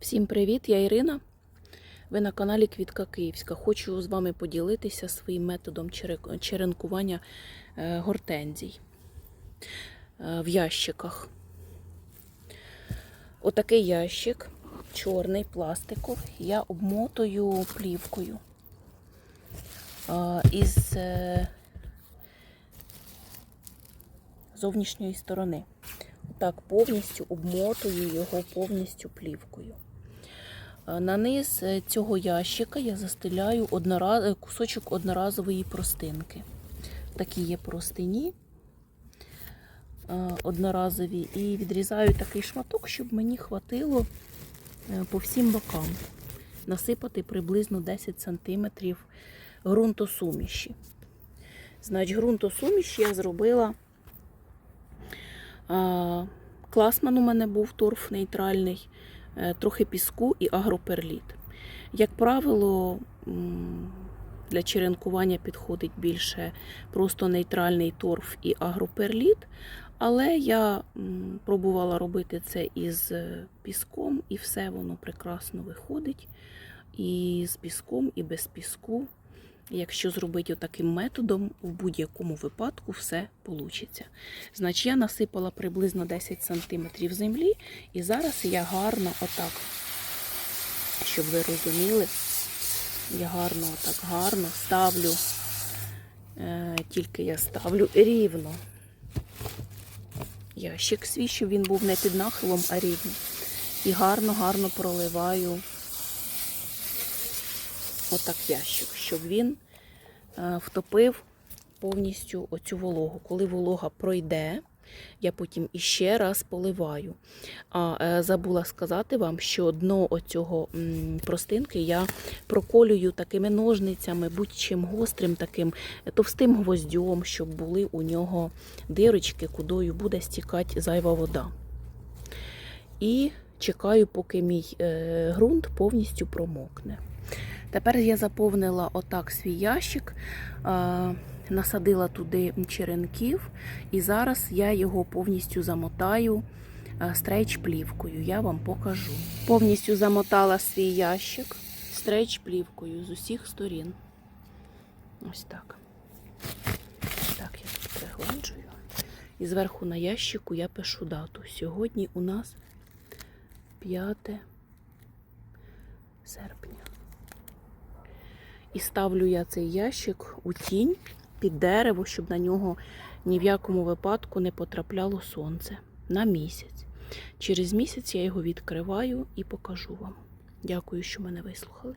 Всім привіт! Я Ірина. Ви на каналі Квітка Київська. Хочу з вами поділитися своїм методом черенкування е, гортензій е, в ящиках. Отакий ящик, чорний, пластиковий, я обмотую плівкою е, із зовнішньої сторони. Так, повністю обмотую його повністю плівкою. Е, На низ е, цього ящика я застеляю однора- е, кусочок одноразової простинки. Такі є простині одноразові. І відрізаю такий шматок, щоб мені хватило по всім бокам. Насипати приблизно 10 см ґрунтосуміші. Значить, ґрунтосуміш я зробила. Класман у мене був торф нейтральний, трохи піску і агроперліт. Як правило, для черенкування підходить більше просто нейтральний торф і агроперліт, але я пробувала робити це із е, піском, і все воно прекрасно виходить. І з піском, і без піску. Якщо зробити таким методом, в будь-якому випадку все вийде. Значить, я насипала приблизно 10 см землі, і зараз я гарно отак, щоб ви розуміли, я гарно отак гарно ставлю, е, тільки я ставлю рівно. Ящик свій, щоб він був не під нахилом, а рівно. І гарно-гарно проливаю отак ящик, щоб він е, втопив повністю оцю вологу. Коли волога пройде, я потім іще раз поливаю. А е, забула сказати вам, що дно оцього простинки я проколюю такими ножницями, будь-чим гострим, таким товстим гвоздьом, щоб були у нього дирочки, кудою буде стікати зайва вода. І чекаю, поки мій е, ґрунт повністю промокне. Тепер я заповнила отак свій ящик, насадила туди черенків, і зараз я його повністю замотаю е, стрейч-плівкою. Я вам покажу. Повністю замотала свій ящик стрейч-плівкою з усіх сторін. Ось так. Так, я тут пригладжую. І зверху на ящику я пишу дату. Сьогодні у нас 5 серпня. І ставлю я цей ящик у тінь під дерево, щоб на нього ні в якому випадку не потрапляло сонце на місяць. Через місяць я його відкриваю і покажу вам. Дякую, що мене вислухали.